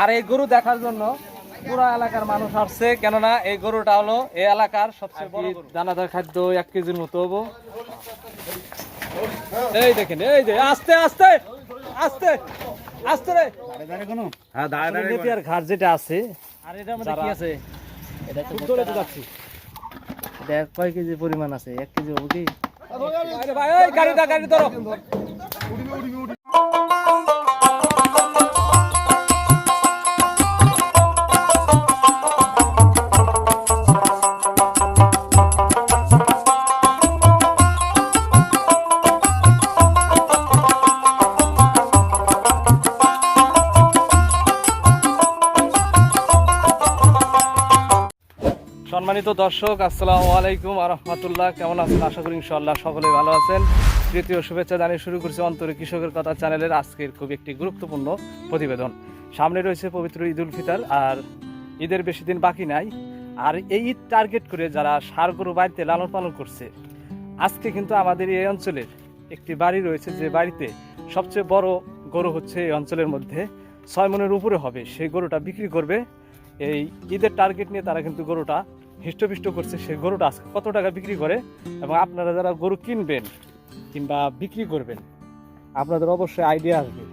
আর এই গরু দেখার জন্য পুরো এলাকার মানুষ আসছে কেননা এই গরুটা হলো এই এলাকার সবচেয়ে বড় গরু। দানাদার খাদ্য এক কেজির মতো হব। এই দেখেন এই যে আস্তে আস্তে আস্তে আস্তে রে। হ্যাঁ ঘাট যেটা আছে আর মধ্যে কি আছে? এটা খুব তো যাচ্ছি। এটা কয় কেজি পরিমাণ আছে? এক কেজি হবে কি? আরে গাড়ি ধরো। সম্মানিত দর্শক, আসসালামু আলাইকুম আ রহমতুল্লাহ কেমন আছেন? আশা করি ইনশাল্লাহ সকলেই ভালো আছেন। তৃতীয় শুভেচ্ছা জানিয়ে শুরু করছি অন্তরে কৃষকের কথা চ্যানেলের আজকের খুব একটি গুরুত্বপূর্ণ প্রতিবেদন। সামনে রয়েছে পবিত্র ঈদ ফিতর আর ঈদের বেশি দিন বাকি নাই। আর এই ঈদ টার্গেট করে যারা সার গরু বাড়িতে লালন পালন করছে, আজকে কিন্তু আমাদের এই অঞ্চলের একটি বাড়ি রয়েছে যে বাড়িতে সবচেয়ে বড় গরু হচ্ছে এই অঞ্চলের মধ্যে। ছয় মনের উপরে হবে। সেই গরুটা বিক্রি করবে। এই ঈদের টার্গেট নিয়ে তারা কিন্তু গরুটা হিষ্টপিষ্ট করছে সেই গরুটা আজকে কত টাকা বিক্রি করে এবং আপনারা যারা গরু কিনবেন কিংবা বিক্রি করবেন, আপনাদের অবশ্যই আইডিয়া আসবে।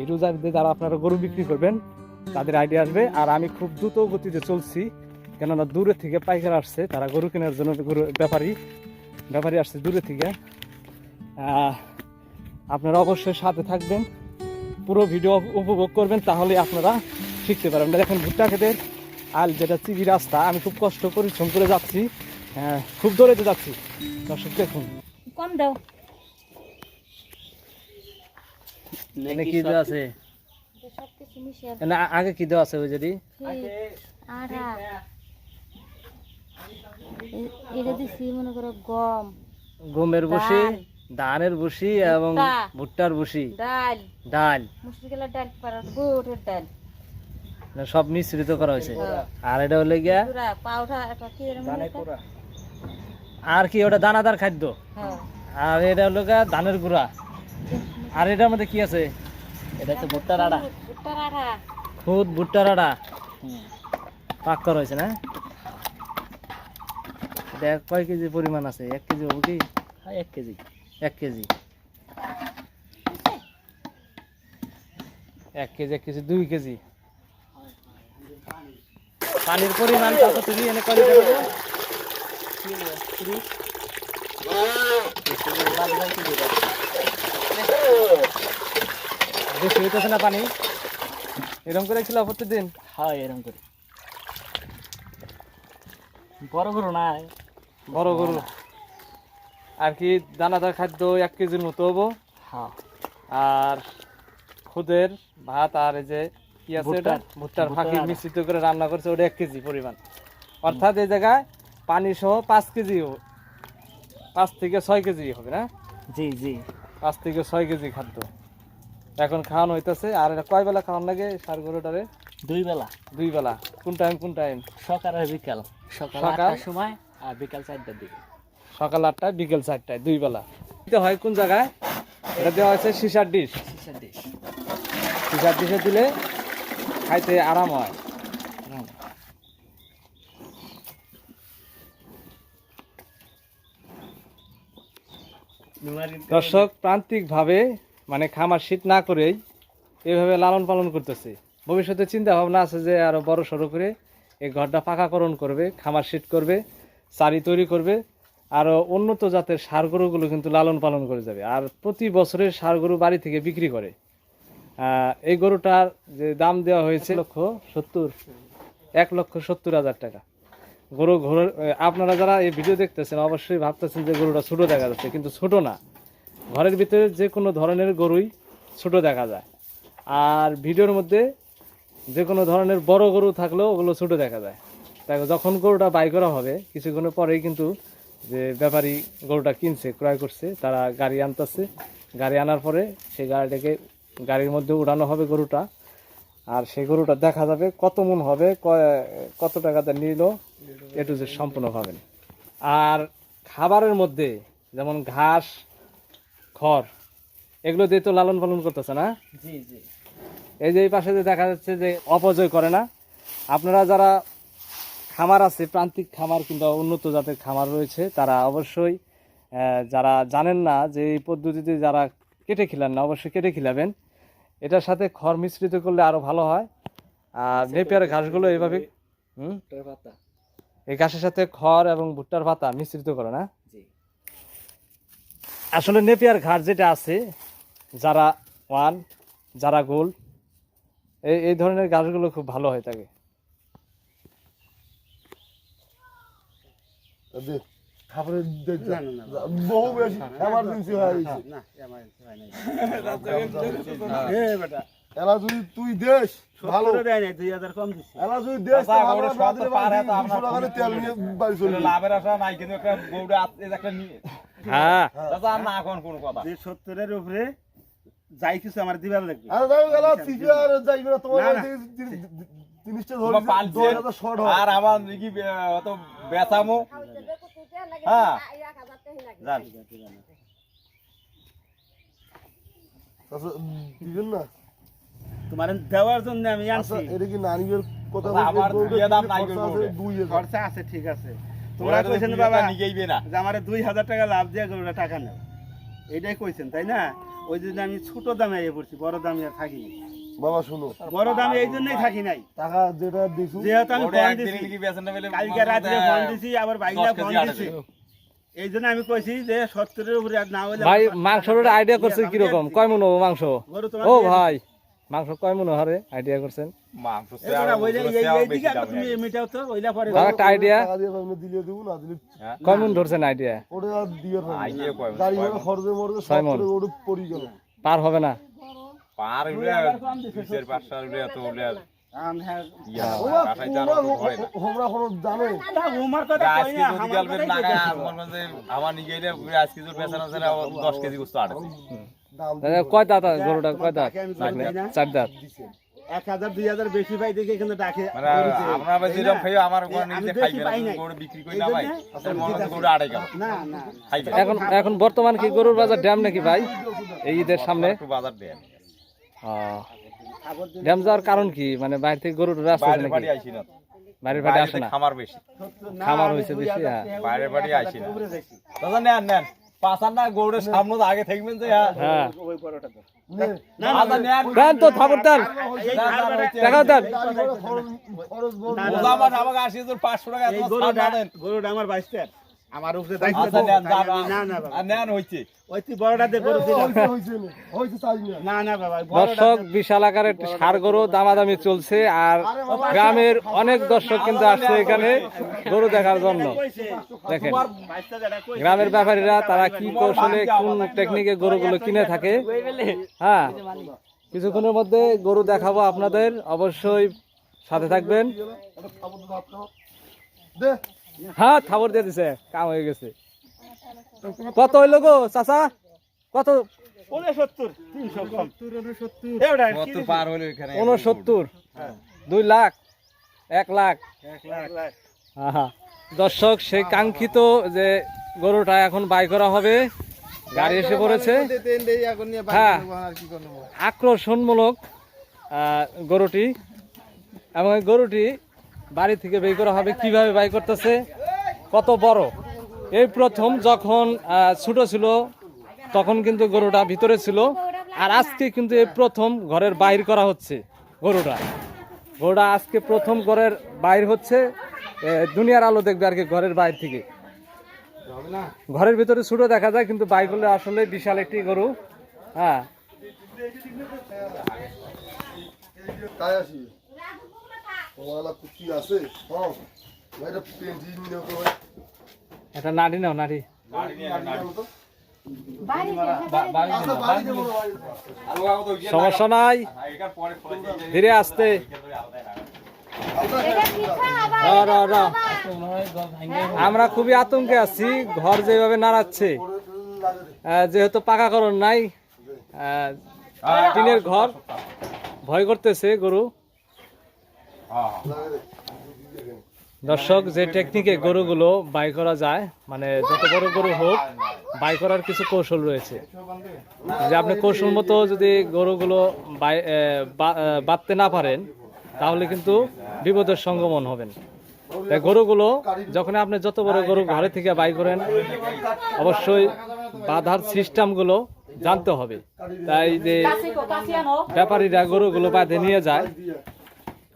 এই রোজারিতে যারা আপনারা গরু বিক্রি করবেন, তাদের আইডিয়া আসবে। আর আমি খুব দ্রুত গতিতে চলছি, কেননা দূরে থেকে পাইকার আসছে, তারা গরু কেনার জন্য গরু ব্যাপারী ব্যাপারী আসছে দূরে থেকে। আপনারা অবশ্যই সাথে থাকবেন, পুরো ভিডিও উপভোগ করবেন তাহলে আপনারা শিখতে পারবেন। দেখেন ভুট্টা খেতের আল যেটা চিবি রাস্তা আমি খুব কষ্ট পরিশ্রম করে যাচ্ছি হ্যাঁ, খুব দৌড়েতে যাচ্ছি। দর্শক দেখুন। কম দাও। কি দেওয়া আছে? সব কিছু মিশিয়ে না আগে কি দেওয়া আছে ওই যদি আটা এটা দিছি মনে করো গম। গমের বসি ধানের বসি এবং ভুট্টার বসি। ডাল। ডাল। মুসুর ডাল ডাল। না, সব মিশ্রিত করা হয়েছে। হ্যাঁ। আর এটা হলে গিয়া? আর কি ওটা দানাদার খাদ্য। হ্যাঁ। আর এটা হলো গিয়া ধানের গুঁড়া। আর এটার মধ্যে কি আছে? এটা হচ্ছে ভুট্টার আড়া খুদ ভুট্টার আড়া পাক করা হয়েছে না? এটা কয় কেজি পরিমাণ আছে? এক কেজি হবে কি? এক কেজি। এক কেজি। এক কেজি এক কেজি দুই কেজি। পানির পরিমাণ কত তুমি এনে? বেশি হইতেছে না পানি? এরকম করে ছিল প্রতিদিন? হ্যাঁ এরকম করে। বড় গরু নাই। বড় গরু। আর কি দানাদার খাদ্য এক কেজির মতো হব? হ্যাঁ। আর খুদের ভাত আর এই যে কি আছে এটা? ভুট্টার- ফাঁকি মিশ্রিত করে রান্না করছে ওটা এক কেজি পরিমাণ। অর্থাৎ এই জায়গায় পানি সহ পাঁচ কেজি। পাঁচ থেকে ছয় কেজি হবে না? জি জি। পাঁচ থেকে ছয় কেজি খাদ্য। এখন খাওয়ানো হইতেছে আর এটা কয় বেলা খাওয়ান লাগে সার গরুটারে? দুই বেলা। দুই বেলা। কোন টাইম কোন টাইম সকাল আর বিকাল। সকাল সকাল? আটটার সময় আর বিকাল চারটার দিকে। সকাল আটটায় বিকেল চারটায় দুই বেলা। হয় কোন জায়গায়? এটা দেওয়া হয়েছে সিসার ডিশ। কিসের ডিশ। সিসার ডিশে দিলে খাইতে আরাম হয়। দর্শক, প্রান্তিকভাবে মানে খামার শীত না করেই এইভাবে লালন পালন করতেছে। ভবিষ্যতে চিন্তা ভাবনা আছে যে আরও বড় সড়ো করে এই ঘরটা পাকাকরণ করবে, খামার শীত করবে চারি তৈরি করবে, আরও উন্নত জাতের সার গরুগুলো কিন্তু লালন পালন করে যাবে। আর প্রতি বছরের সার গরু বাড়ি থেকে বিক্রি করে। এই গরুটার যে দাম দেওয়া হয়েছে লক্ষ সত্তর। এক লক্ষ সত্তর হাজার টাকা। গরু ঘোর আপনারা যারা এই ভিডিও দেখতেছেন অবশ্যই ভাবতেছেন যে গরুটা ছোটো দেখা যাচ্ছে কিন্তু ছোট না। ঘরের ভিতরে যে কোনো ধরনের গরুই ছোট দেখা যায়। আর ভিডিওর মধ্যে যে কোনো ধরনের বড় গরু থাকলেও ওগুলো ছোট দেখা যায়। তাই যখন গরুটা বাই করা হবে কিছুক্ষণের পরেই কিন্তু যে ব্যাপারী গরুটা কিনছে ক্রয় করছে তারা গাড়ি আনতেছে। গাড়ি আনার পরে সেই গাড়িটাকে গাড়ির মধ্যে উড়ানো হবে গরুটা। আর সেই গরুটা দেখা যাবে কত মন হবে কত টাকাতে নিল এটু যে সম্পূর্ণ পাবেন আর খাবারের মধ্যে যেমন ঘাস খড় এগুলো দিয়ে তো লালন পালন করতেছে না? জি জি। এই যে এই পাশে যে দেখা যাচ্ছে যে অপচয় করে না আপনারা যারা খামার আছে প্রান্তিক খামার কিংবা উন্নত জাতের খামার রয়েছে তারা অবশ্যই যারা জানেন না যে এই পদ্ধতিতে যারা কেটে খিলান না অবশ্যই কেটে খিলাবেন। এটার সাথে খড় মিশ্রিত করলে আরও ভালো হয়। আর নেপিয়ার ঘাসগুলো এইভাবে হুম? এই ঘাসের সাথে খড় এবং ভুট্টার পাতা মিশ্রিত করে না? আসলে নেপিয়ার ঘাস যেটা আছে যারা ওয়ান যারা গোল এই এই ধরনের গাছগুলো খুব ভালো হয়ে থাকে তারপরে বহু বেশি এমার্জেন্সি হয়ে গেছে এলা যদি তুই দেশ ভালো এলা যদি দেশ তো ভালো না দিলে ভাই দুশো টাকা দিয়ে তেল নিয়ে বাড়ি চলে লাভের আশা নাই কিন্তু একটা গৌড়া একটা নিয়ে হ্যাঁ না এখন কোন কথা সত্তরের উপরে যাই কিছু আমার দিবার লাগবে আরে যাই এলা চিপে আর তোমার জিনিসটা হয়। আর আমার নাকি অত বেচামো হ্যাঁ। আচ্ছা, দিবেন না? তোমার দেওয়ার জন্য আমি আচ্ছা, আনছি এটা কি নানিবের কথা আচ্ছা, বলছে, আমার দিয়ে দাম নাই দুই খরচা আছে ঠিক আছে। তোমরা কইছেন বাবা নিগেইবে না যে আমার দুই হাজার টাকা লাভ দিয়ে গরুটা টাকা নেও। এটাই কইছেন তাই না? ওই জন্য আমি ছোট দামে এ পড়ছি বড় দামে আর থাকি। বাবা শুনো। বড় দামে এই জন্যই থাকি নাই। টাকা যেটা দিছু যেহেতু আমি ফোন দিছি কালকে রাত্রে ফোন দিছি আবার বাইরে দশ ফোন দিছি। এই জন্য আমি কইছি যে সত্তরের উপরে না হলে ভাই মাংসের আইডিয়া করছে কীরকম? কয় মন হব মাংস? ও ভাই মাংস কয় মন হারে আইডিয়া করছেন? মাংস তুমি মিটাও তো ওইটা পরে একটা আইডিয়া দিলে দেবো না দিলে কয় মন ধরছেন আইডিয়া ওটা দিয়ে আইডিয়া কয় গাড়ি ভাড়া খরচে মরচে সব ওটা পড়ি গেল। পার হবে না। পার এত কয় দাঁত গরুটা কয় দাঁত? চার দাঁত। এক হাজার দুই হাজার বেশি পাই দেখে কিন্তু ডাকে আমরা যেরকম খাই আমার নিজে। গরু বিক্রি করি না ভাই। গরু আড়াই গেল। এখন এখন বর্তমান কি গরুর বাজার ড্যাম নাকি ভাই? এই ঈদের সামনে। বাজার দেন ড্যাম যাওয়ার কারণ কি? মানে বাইরে থেকে গরুর রাস্তা নাকি? বাড়ি বাইরের বাড়ি আসে না? খামার বেশি। খামার হয়েছে বেশি হ্যাঁ। বাইরের বাড়ি না। দাদা নেন নেন। পাঁচার না গরুর সামনে আগে থাকবেন যে হ্যাঁ। হ্যাঁ। ওই পরোটা তো। নে, দাদা দেন তো। ওজা আমার আমাকে পাঁচশো টাকা গরুটা বাইশটার আমার উপরে দায়িত্ব আচ্ছা দাও। নেন তাই যান আমি- না না বাবা। নেন হইছে। ওই তুই বড়টা দে গরু দিলাম হয়েছে, হয়েছে নে, হয়েছে চাই না। না না বাবা দর্শক বিশাল আকারের একটি সার গরু দামাদামি চলছে আর গ্রামের অনেক দর্শক কিন্তু আসছে এখানে গরু দেখার জন্য। দেখেন। গ্রামের ব্যাপারীরা তারা কি কৌশলে কোন টেকনিকে গরুগুলো কিনে থাকে? হ্যাঁ কিছুক্ষণের মধ্যে গরু দেখাবো আপনাদের। অবশ্যই সাথে থাকবেন। হ্যাঁ খাবার দিয়ে দিছে কাম হয়ে গেছে। কত হইল গো চাচা? কত? উনসত্তর উনসত্তর দুই লাখ এক লাখ। এক লাখ। আহা। দর্শক সেই কাঙ্ক্ষিত যে গরুটা এখন বাই করা হবে গাড়ি এসে পড়েছে। হ্যাঁ। আকর্ষণমূলক গরুটি। এবং এই গরুটি বাড়ি থেকে বের করা হবে, কীভাবে বাই করতেছে, কত বড়। এই প্রথম যখন ছোট ছিল, তখন কিন্তু গরুটা ভিতরে ছিল। আর আজকে কিন্তু এই প্রথম ঘরের বাইর করা হচ্ছে গরুটা। গরুটা আজকে প্রথম ঘরের বাইর হচ্ছে দুনিয়ার আলো দেখবে আর কি ঘরের বাইর থেকে। ঘরের ভিতরে ছোট দেখা যায়, কিন্তু বাইক হলে আসলে বিশাল একটি গরু। হ্যাঁ। আছে? হ্যাঁ। এটা পেন্টি নিয়ে তো নাড়ি নাও নাড়ি। সমস্যা নাই ধীরে আসতে র, র, র। আমরা খুবই আতঙ্কে আছি ঘর যেভাবে নাড়াচ্ছে যেহেতু পাকাকরণ নাই টিনের ঘর ভয় করতেছে গরু দর্শক যে টেকনিকে গরুগুলো বাই করা যায় মানে যত বড় গরু হোক বাই করার কিছু কৌশল রয়েছে। যে আপনি কৌশল মতো যদি গরুগুলো বাই বাঁধতে না পারেন তাহলে কিন্তু বিপদের সঙ্গমন হবেন। তাই গরুগুলো যখন আপনি যত বড় গরু ঘরে থেকে বাই করেন অবশ্যই বাধার সিস্টেমগুলো জানতে হবে। তাই যে ব্যাপারীরা গরুগুলো বাঁধে নিয়ে যায়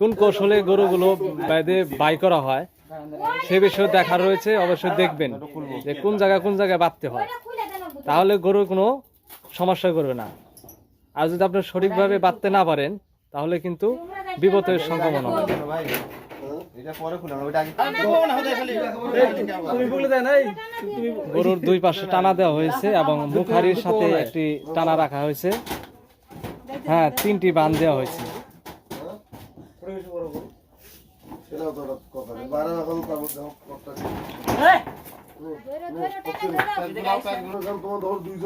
কোন কৌশলে গরুগুলো বেঁধে বাই করা হয়, সে বিষয়ে দেখা রয়েছে, অবশ্যই দেখবেন যে কোন জায়গায় কোন জায়গায় বাঁধতে হয়। তাহলে গরু কোনো সমস্যা করবে না। আর যদি আপনি সঠিকভাবে বাঁধতে না পারেন, তাহলে কিন্তু বিপদের সংক্রমণ হবে। গরুর দুই পাশে টানা দেওয়া হয়েছে এবং মুখারির সাথে একটি টানা রাখা হয়েছে। হ্যাঁ তিনটি বান দেওয়া হয়েছে। সেটাও তো কথা নেই। বাইরে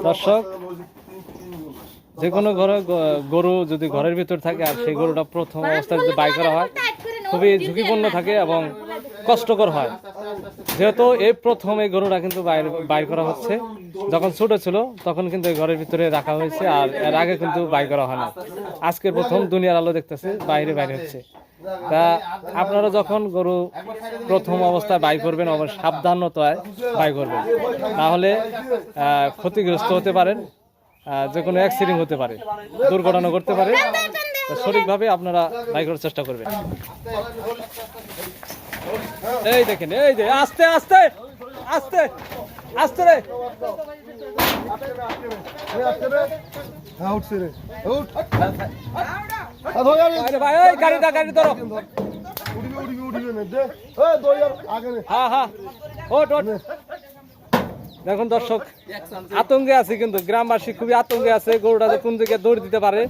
দর্শক। যে কোনো ঘরে গরু যদি ঘরের ভিতর থাকে আর সেই গরুটা প্রথম অবস্থায় যদি বাই করা হয় খুবই ঝুঁকিপূর্ণ থাকে এবং কষ্টকর হয়। যেহেতু এই প্রথম এই গরুটা কিন্তু বাইর বাইর করা হচ্ছে। যখন ছোট ছিল তখন কিন্তু এই ঘরের ভিতরে রাখা হয়েছে আর এর আগে কিন্তু বাই করা হয় না। আজকের প্রথম দুনিয়ার আলো দেখতেছে বাইরে বাইরে হচ্ছে। তা আপনারা যখন গরু প্রথম অবস্থায় বাই করবেন অবশ্যই সাবধানতায় বাই করবেন। তাহলে ক্ষতিগ্রস্ত হতে পারেন যে কোনো অ্যাক্সিডেন্ট হতে পারে, দুর্ঘটনা করতে পারে। সঠিকভাবে আপনারা বাই করার চেষ্টা করবেন। এই দেখেন, এই যে, আস্তে আস্তে আস্তে আস্তে রে। দেখুন দর্শক, আতঙ্কে আছে কিন্তু, গ্রামবাসী খুবই আতঙ্কে আছে, গরুটা যে কোন দিকে দৌড় দিতে পারে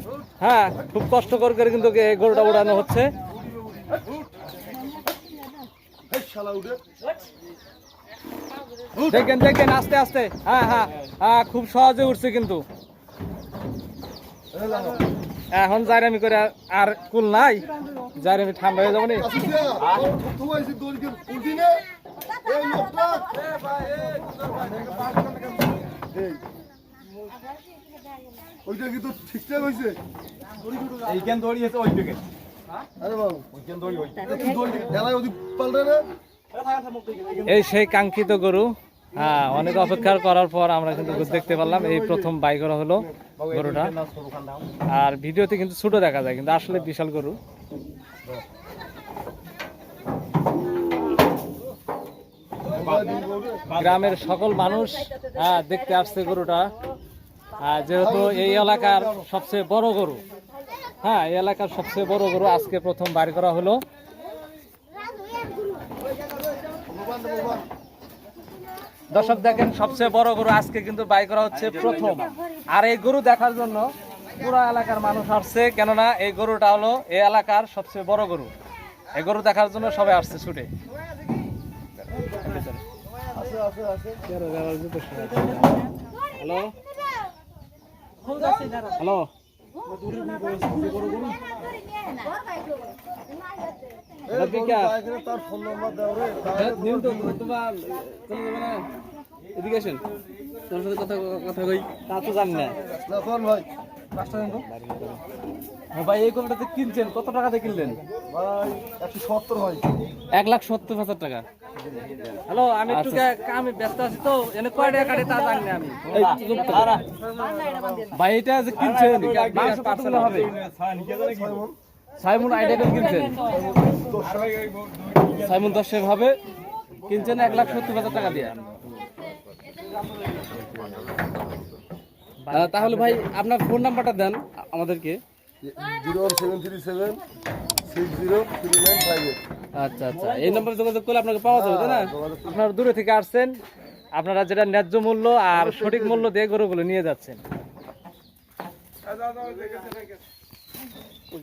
হ্যাঁ খুব কষ্টকর করে কিন্তু গরুটা উড়ানো হচ্ছে। দেখেন দেখেন আস্তে আস্তে। হ্যাঁ হ্যাঁ হ্যাঁ খুব সহজে উঠছে কিন্তু। এখন জাইরামি করে আর- আর কুল নাই। জাইরামি ঠান্ডা হয়ে যাব। ওইটা ঠিকঠাক হয়েছে এইখান দৌড়িয়েছে ওই দিকে আরে বাবু। ওইখান দৌড়ি ওই দড়ি পাল্টে না? এই সেই কাঙ্ক্ষিত গরু হ্যাঁ অনেক অপেক্ষা করার পর আমরা কিন্তু দেখতে পারলাম এই প্রথম বাই করা হলো গরুটা। আর ভিডিওতে কিন্তু ছোট দেখা যায় কিন্তু আসলে বিশাল গরু। গ্রামের সকল মানুষ হ্যাঁ, দেখতে আসছে গরুটা। আর যেহেতু এই এলাকার সবচেয়ে বড় গরু হ্যাঁ এই এলাকার সবচেয়ে বড় গরু আজকে প্রথম বাড়ি করা হলো। দর্শক দেখেন সবচেয়ে বড় গরু আজকে কিন্তু বাই করা হচ্ছে প্রথম। আর এই গরু দেখার জন্য পুরো এলাকার মানুষ আসছে কেননা এই গরুটা হলো এই এলাকার সবচেয়ে বড় গরু। এই গরু দেখার জন্য সবাই আসছে ছুটে। হ্যালো? হ্যালো? তার ফোন নাম্বার দাও রে তো, তোমার চলে যাবে না? এদিকে আসেন। তোমার সাথে কথা কথা কই। তা তো জানি না। না কোন ভাই পাঁচটা দেন ভাই এই গরুটাতে কিনছেন কত টাকাতে কিনলেন? ভাই একশো সত্তর ভাই। এক লাখ সত্তর হাজার টাকা। হ্যালো আমি একটু আমি ব্যস্ত আছি তো এনে কয় টাকা কাটে তা জানি আমি। ভাই এটা যে কিনছেন মাংস হবে? সাইমন আইডিয়া কিনছেন? সাইমন দশে ভাবে। কিনছেন এক লাখ সত্তর হাজার টাকা দিয়ে। তাহলে ভাই আপনার ফোন নাম্বারটা দেন আমাদেরকে। Zero seven three seven six zero three nine five eight. আচ্ছা আচ্ছা। এই নম্বরে যোগাযোগ করলে আপনাকে পাওয়া যাবে তাই না? আপনারা দূরে থেকে আসছেন আপনারা যেটা ন্যায্য মূল্য আর সঠিক মূল্য দিয়ে গরুগুলো নিয়ে যাচ্ছেন।